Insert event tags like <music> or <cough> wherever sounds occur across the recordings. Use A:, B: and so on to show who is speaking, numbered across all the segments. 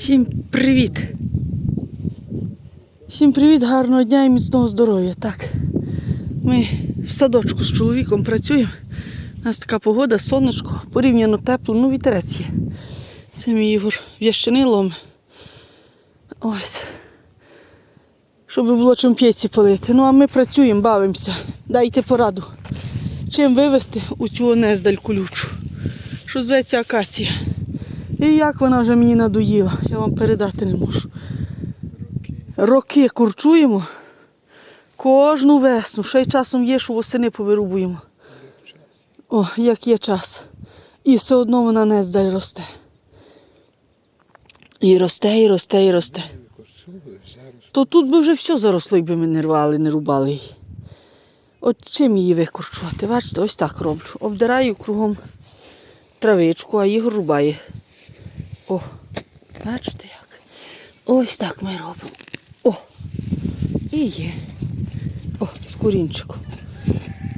A: Всім привіт! Всім привіт, гарного дня і міцного здоров'я. Так, ми в садочку з чоловіком працюємо. У нас така погода, сонечко, порівняно тепло, ну вітерець є. Це мій Ігор в'ящини. Ось. Щоб було чим п'єці полити. Ну а ми працюємо, бавимося. Дайте пораду. Чим вивезти у цю нездаль колючу, що зветься акація. І як вона вже мені надоїла, я вам передати не можу. Роки курчуємо кожну весну. Ще й часом є, що восени повирубуємо. О, як є час. І все одно вона не здаль росте. І росте, і росте, і росте. То тут би вже все заросло, якби ми не рвали, не рубали її. От чим її викорчувати? Бачите, ось так роблю. Обдираю кругом травичку, а Ігор рубає. О, бачите як? Ось так ми робимо. О! І є. О, з корінчиком.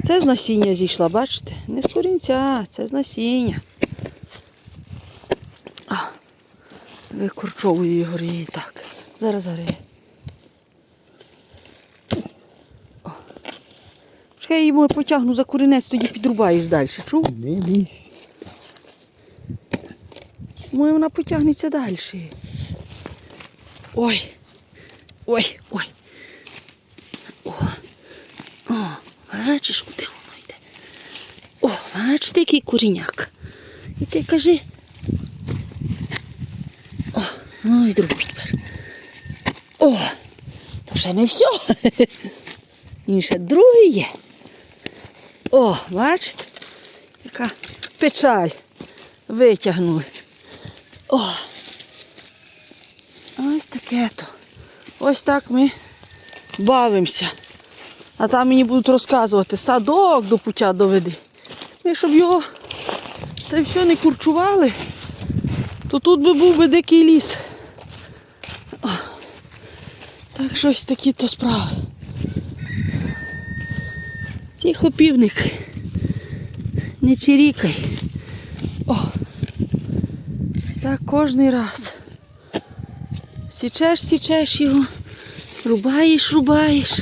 A: Це з насіння зійшла, бачите? Не з корінця, це з насіння. А, викорчовую Ігор її так. Зараз зараз. Чекай, я її потягну за корінець, тоді підрубаєш далі. Чув?
B: Не лізь.
A: Може вона потягнеться далі. Ой. Ой, ой. О. О, бачиш, куди воно йде. О, бачите, який куріняк. І ти кажи. О, ну і другий тепер. О, то ще не все. <laughs> І ще другий є. О, бачите, яка печаль. Витягнули. О! Ось таке то. Ось так ми бавимося. А там мені будуть розказувати, садок до пуття доведи. Ми щоб його та й все не курчували, то тут би був би дикий ліс. О, Так що ось такі то справи. Тихо півник. Не чирікай. Так кожний раз. Січеш, січеш його, рубаєш, рубаєш.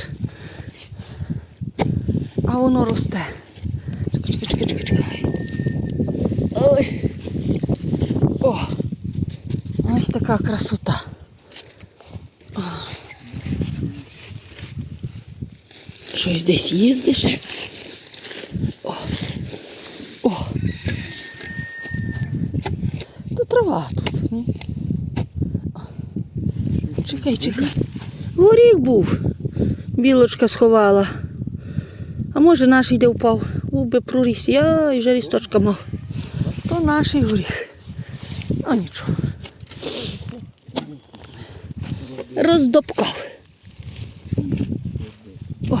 A: А воно росте. Чекай, чекай, чекай, чекай. Ой. О! Ось така красота. Щось десь їздиш. О. О. То трава тут, ні? Чекай, чекай. Горіх був. Білочка сховала. А може наш йде впав. Був би проріс. Я і вже лісточка мав. То наш горіх. Ну нічого. Роздопкав. О,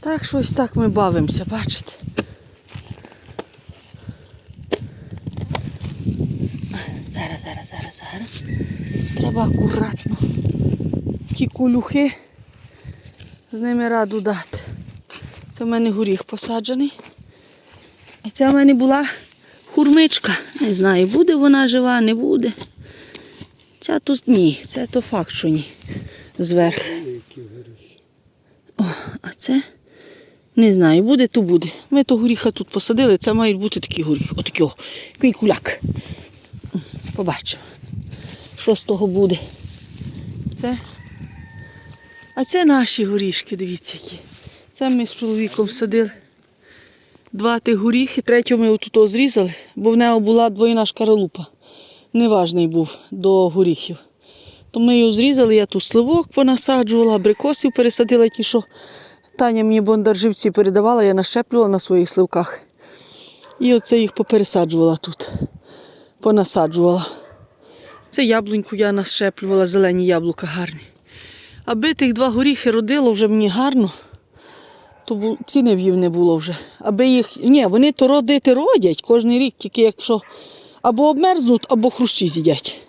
A: так щось так ми бавимося, бачите? Зараз, Треба акуратно. Ті колюхи, з ними раду дати. Це в мене горіх посаджений. А це в мене була хурмичка. Не знаю, буде вона жива, не буде. Ця то ні, це то факт, що ні. Зверху. О, а це не знаю, буде, то буде. Ми то горіха тут посадили, це мають бути такі горіхи. Отакий, о, такий куляк. Побачимо, що з того буде. Це. А це наші горішки, дивіться які. Це ми з чоловіком садили. Два тих горіхи, третього ми отут зрізали, бо в нього була двойна шкаралупа. Неважний був до горіхів. То ми його зрізали, я тут сливок понасаджувала, абрикосів пересадила ті, що Таня мені бондарживці передавала, я нащеплювала на своїх сливках. І оце їх попересаджувала тут. Понасаджувала. Це яблуньку я нащеплювала, зелені яблука гарні. Аби тих два горіхи родило вже мені гарно, то ціни в їм не було вже. Аби їх. Ні, вони то родити родять кожен рік, тільки якщо або обмерзнуть, або хрущі з'їдять.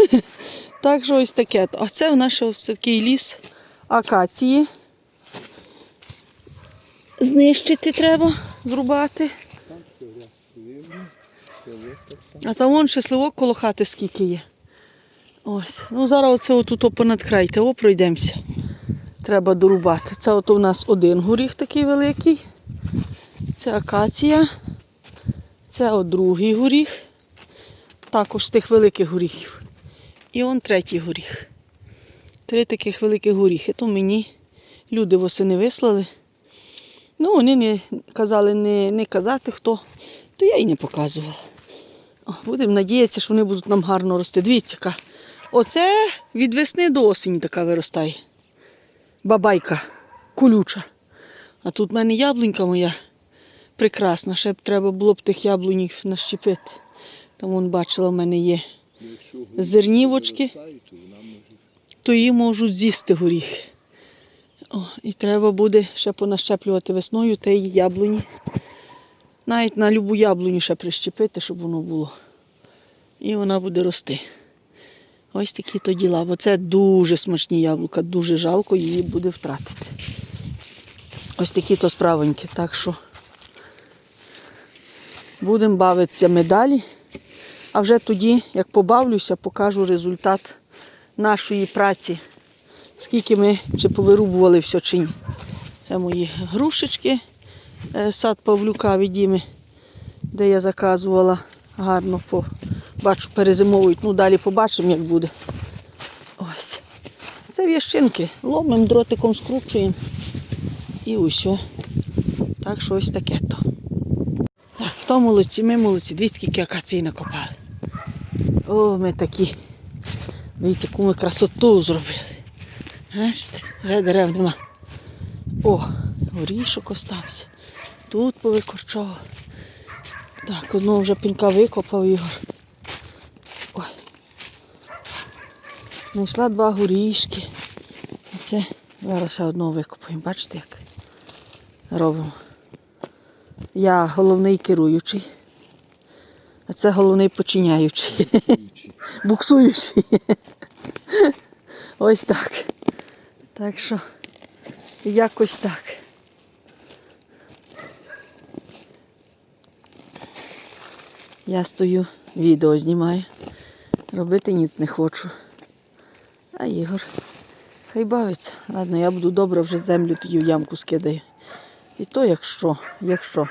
A: <laughs> Так що ось таке. А це в ось такий ліс акації. Знищити треба, зрубати. А там вон ще коло хати скільки є. Ось. Ну зараз оце отут понадкрайте, о, пройдемося. Треба дорубати. Це от у нас один горіх такий великий. Це акація. Це от другий горіх. Також з тих великих горіхів. І он третій горіх. Три таких великих горіхи. То мені люди восени вислали. Ну, вони не казали не, не казати хто, то я й не показувала. Будемо надіятися, що вони будуть нам гарно рости. Дивіться, яка. Оце від весни до осені така виростає. Бабайка колюча. А тут в мене яблунька моя прекрасна. Ще б треба було б тих яблунів нащепити. Там вон бачила, в мене є зернівочки,
B: то
A: її можуть з'їсти горіхи. О, і треба буде ще понащеплювати весною теї яблуні. Навіть на любу яблуню ще прищепити, щоб воно було. І вона буде рости. Ось такі то діла. Бо це дуже смачні яблука, дуже жалко її буде втратити. Ось такі то справоньки. Так що будемо бавитися медалі. А вже тоді, як побавлюся, покажу результат нашої праці. Скільки ми чи повирубували все чи ні. Це мої грушечки, сад Павлюка від Діми, де я заказувала гарно. По... Бачу, перезимовують. Ну, далі побачимо, як буде. Ось. Це в'ящинки. Ломимо, дротиком скручуємо. І усе. Так що ось таке то. Так, то молодці, ми молодці. Дивіться, скільки акації накопали. О, ми такі. Дивіться, яку ми красоту зробили. Бачите, вже дерев нема. О, горішок остався. Тут повикорчовували. Так, одного вже пенька викопав Ігор. Ой. Знайшла два горішки. І це зараз ще одного викопаємо. Бачите, як робимо. Я головний керуючий, а це головний починяючий. Буксуючий. Ось так. Так що якось так. Я стою, відео знімаю. Робити ніц не хочу. А Ігор, хай бавиться. Ладно, я буду добре вже землю тоді в ямку скидаю. І то якщо, якщо.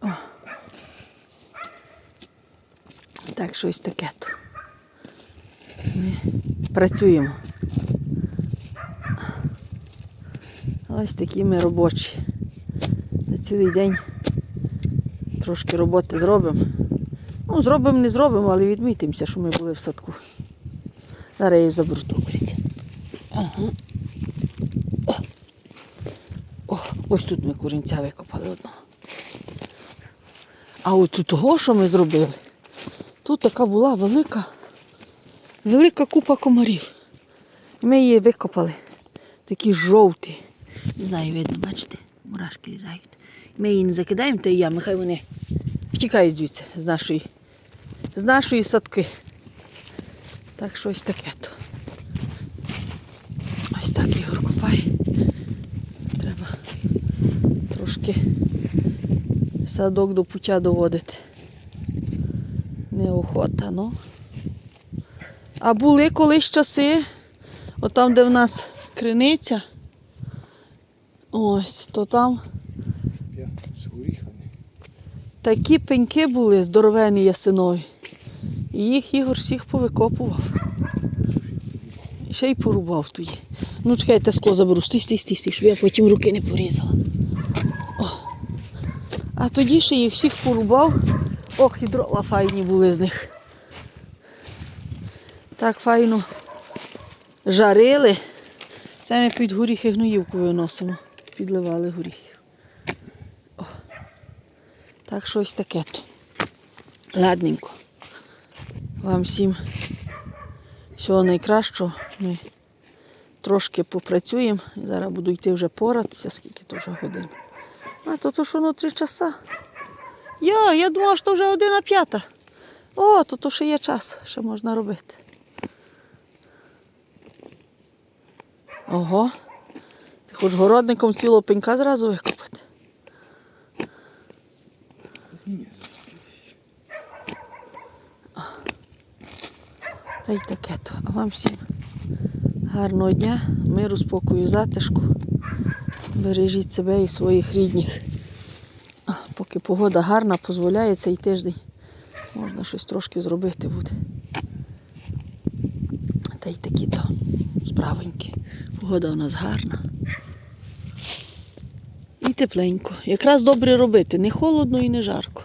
A: О. Так, щось таке то. Ми працюємо. Ось такі ми робочі. Цілий день трошки роботи зробимо. Ну, зробимо, не зробимо, але відмітимося, що ми були в садку. Зараз я її заберу ту курицю. Ага. О. О, ось тут ми курінця викопали одного. А от того, що ми зробили, тут така була велика, велика купа комарів. Ми її викопали. Такі жовті. Не знаю, видно, бачите, мурашки лізають. Ми її не закидаємо в тієї ями, хай вони втікають звідси з нашої, з нашої садки. Так що ось таке то. Ось так Ігор копає. Треба трошки садок до пуття доводити. Неохота, ну. А були колись часи, отам, де в нас криниця. Ось, то там
B: я горіхами.
A: такі пеньки були здоровені ясинові. І їх Ігор всіх повикопував. Ще й порубав тоді. Ну, чекайте, скло заберу. Стій, стій, стій, стій, щоб я потім руки не порізала. О. А тоді ще їх всіх порубав. Ох, і дрова файні були з них. Так файно жарили. Це ми під горіхи гноївку виносимо. Підливали горіхів. Так щось таке то. Ладненько. Вам всім всього найкращого. Ми трошки попрацюємо. Зараз буду йти вже поратися, скільки то вже годин. А то то що ну три часа. Я, я думала, що вже година п'ята. О, то то ще є час, ще можна робити. Ого. Ти хоч городником цілого пенька зразу викопати. Та й таке то. А вам всім гарного дня, миру, спокою, затишку. Бережіть себе і своїх рідних. Поки погода гарна, дозволяє цей тиждень. Можна щось трошки зробити буде. Та й такі то справенькі. Погода у нас гарна. І тепленько. Якраз добре робити. Не холодно і не жарко.